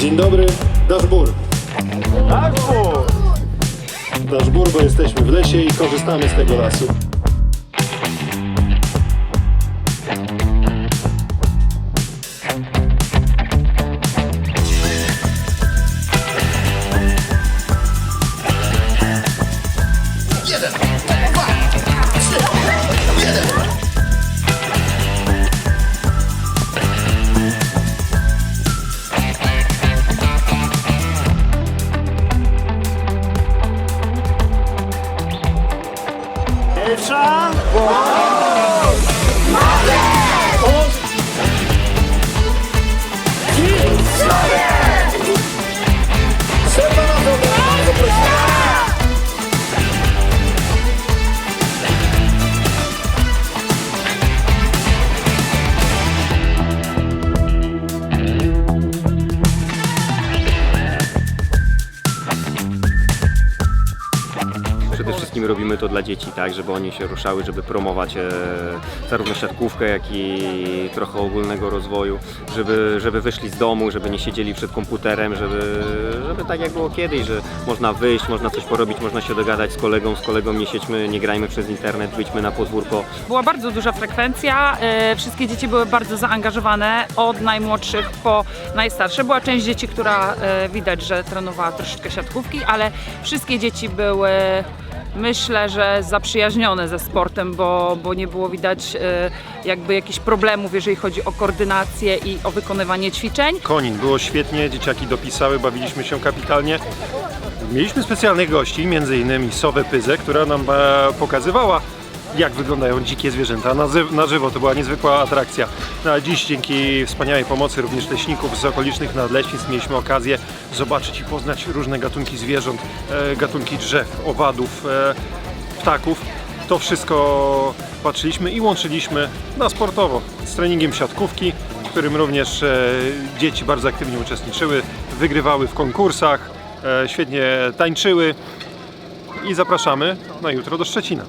Dzień dobry, bo. Nasz bór, bo jesteśmy w lesie i korzystamy z tego lasu. 上。我。Wszystkim robimy to dla dzieci, tak, żeby oni się ruszały, żeby promować e, zarówno siatkówkę, jak i trochę ogólnego rozwoju, żeby, żeby wyszli z domu, żeby nie siedzieli przed komputerem, żeby, żeby tak jak było kiedyś, że można wyjść, można coś porobić, można się dogadać z kolegą, z kolegą nie siedźmy, nie grajmy przez internet, wyjdźmy na podwórko, Była bardzo duża frekwencja, e, wszystkie dzieci były bardzo zaangażowane, od najmłodszych po najstarsze. Była część dzieci, która e, widać, że trenowała troszeczkę siatkówki, ale wszystkie dzieci były myślę, że zaprzyjaźnione ze sportem, bo, bo nie było widać e, jakby jakichś problemów, jeżeli chodzi o koordynację i o wykonywanie ćwiczeń. Konin, było świetnie, dzieciaki dopisały, bawiliśmy się kapitalnie. Mieliśmy specjalnych gości, między innymi Sowę Pyzę, która nam e, pokazywała jak wyglądają dzikie zwierzęta na, na żywo. To była niezwykła atrakcja. No, a dziś dzięki wspaniałej pomocy również leśników z okolicznych nadleśnictw mieliśmy okazję zobaczyć i poznać różne gatunki zwierząt, e, gatunki drzew, owadów, e, ptaków. To wszystko patrzyliśmy i łączyliśmy na sportowo z treningiem siatkówki, w którym również e, dzieci bardzo aktywnie uczestniczyły, wygrywały w konkursach, e, świetnie tańczyły i zapraszamy na jutro do Szczecina.